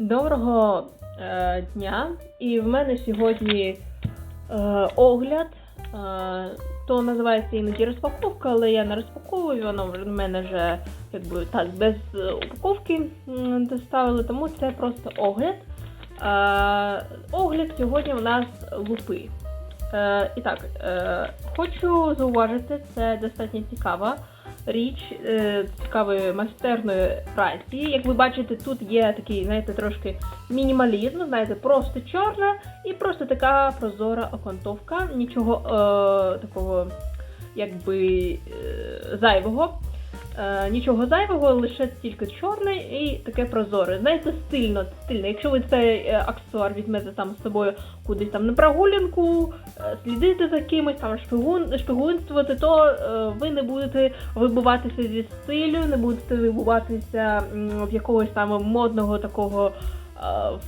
Доброго е, дня! І в мене сьогодні е, огляд. Е, то називається іноді розпаковка, але я не розпаковую, воно в мене вже якби так без е, упаковки доставили, тому це просто огляд. Е, огляд сьогодні у нас лупи. Е, і так, е, хочу зауважити, це достатньо цікава річ е, цікавої майстерної праці. Як ви бачите, тут є такий, знаєте, трошки мінімалізм, знаєте, просто чорна і просто така прозора окантовка. Нічого е, такого, якби е, зайвого. Е, нічого зайвого, лише тільки чорне і таке прозоре. Знаєте, стильно, стильно. Якщо ви цей е, аксесуар візьмете там з собою кудись там на прогулянку, е, слідити за кимось, там шпигун, шпигунствувати, то ви не будете вибуватися зі стилю, не будете вибуватися в якогось там модного такого.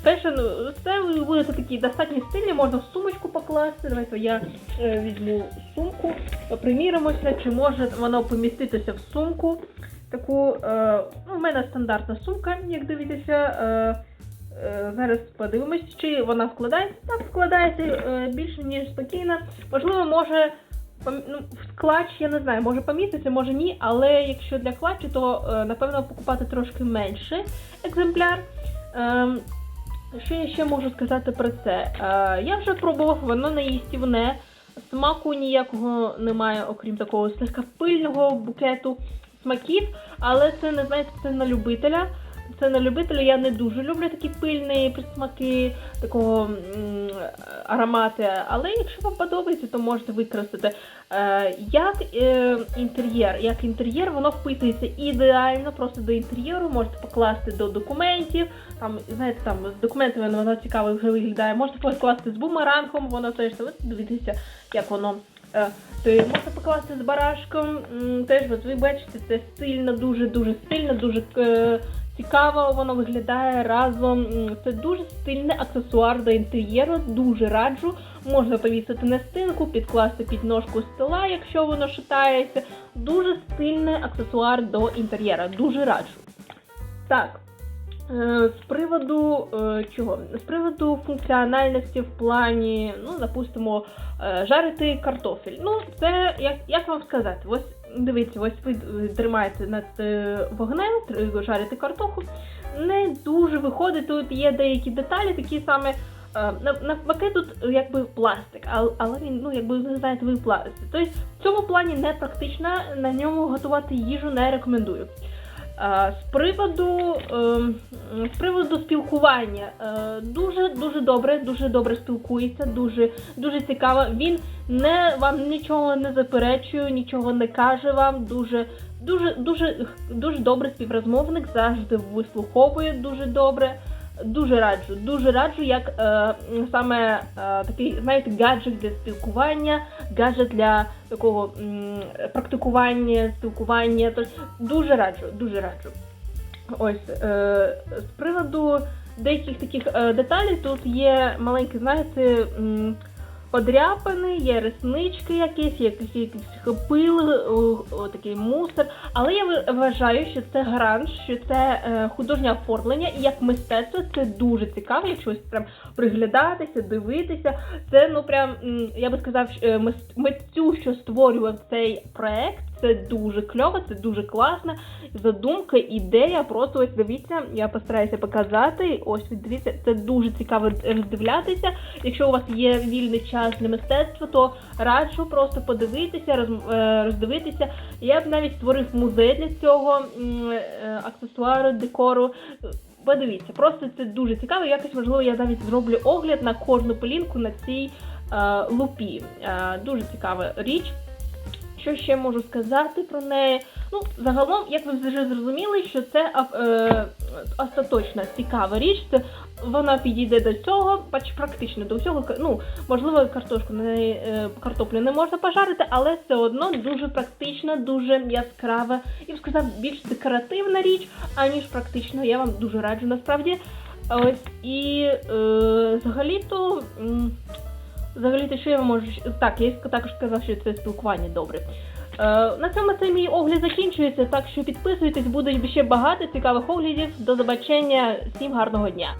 Фешн, ви будете такі достатньо стильні, можна в сумочку покласти. Давайте я е, візьму сумку, приміримося, чи може воно поміститися в сумку. Таку, е, ну, в мене стандартна сумка, як дивитеся. Е, зараз подивимось, чи вона вкладається. Так, вкладається більше, ніж спокійно. Можливо, може. Ну, в клач, я не знаю, може поміститься, може ні, але якщо для клатчу, то напевно покупати трошки менше екземпляр. Ем, що я ще можу сказати про це? Е, я вже пробував, воно не їстівне, смаку ніякого немає, окрім такого слегка пильного букету смаків, але це не знаєте, це на любителя. Це на любителя, я не дуже люблю такі пильні присмаки, такого м, аромати. Але якщо вам подобається, то можете використати. Е, як е, інтер'єр, як інтер'єр, воно вписується ідеально просто до інтер'єру, можете покласти до документів. Там, знаєте, там з документами воно цікаво вже виглядає. Можете покласти з бумерангом, воно теж дивіться, як воно. Е, то можна покласти з барашком. М, Теж ви бачите, це стильно, дуже дуже стильно, дуже е, цікаво воно виглядає разом. Це дуже стильний аксесуар до інтер'єру, дуже раджу. Можна повісити на стінку, підкласти під ножку стола, якщо воно шатається. Дуже стильний аксесуар до інтер'єра, дуже раджу. Так. Е, З приводу е, чого? З приводу функціональності в плані, ну, допустимо, е, жарити картофель. Ну, це як, як вам сказати, ось дивіться, ось ви тримаєте над вогнем, жарите картоху. Не дуже виходить. Тут є деякі деталі, такі саме. Навпаки, тут якби пластик, ал- але він, ну якби ви знаєте, ви пластик. Тобто в цьому плані не практично, на ньому готувати їжу не рекомендую. Е, З приводу, ем, з приводу спілкування е, дуже дуже добре, дуже добре спілкується, дуже дуже цікаво. Він не вам нічого не заперечує, нічого не каже вам. Дуже дуже дуже дуже добрий співрозмовник, завжди вислуховує дуже добре. Дуже раджу, дуже раджу, як е, саме е, такий, знаєте, гаджет для спілкування, гаджет для такого м, практикування, спілкування. То дуже раджу, дуже раджу. Ось е, з приводу деяких таких е, деталей тут є маленькі, знаєте, м, подряпини, є реснички якісь, якісь, о, о, такий мусор. Але я вважаю, що це гранж, що це е, художнє оформлення і як мистецтво це дуже цікаво, якщо прям приглядатися, дивитися. Це ну прям я би сказав, е, митцю, що створював цей проект. Це дуже кльово, це дуже класно. Задумка, ідея, просто ось дивіться, я постараюся показати. Ось дивіться, це дуже цікаво роздивлятися. Якщо у вас є вільний час для мистецтва, то раджу просто подивитися, е, роздивитися. Я б навіть створив музей для цього е, аксесуару, декору. Подивіться, просто це дуже цікаво. Якось можливо я навіть зроблю огляд на кожну пилінку на цій е, лупі. Дуже цікава річ. Що ще можу сказати про неї? Ну, загалом, як ви вже зрозуміли, що це е, остаточна цікава річ. Це вона підійде до цього, бач, практично до всього. Ну, можливо, картошку не е, картоплю не можна пожарити, але все одно дуже практична, дуже яскрава і б сказав, більш декоративна річ, аніж практична. Я вам дуже раджу насправді. Ось і е, взагалі-то. М, Взагалі, то що я можу. Так, я також сказав, що це спілкування добре. на цьому цей мій огляд закінчується, так що підписуйтесь, буде ще багато цікавих оглядів. До побачення, всім гарного дня!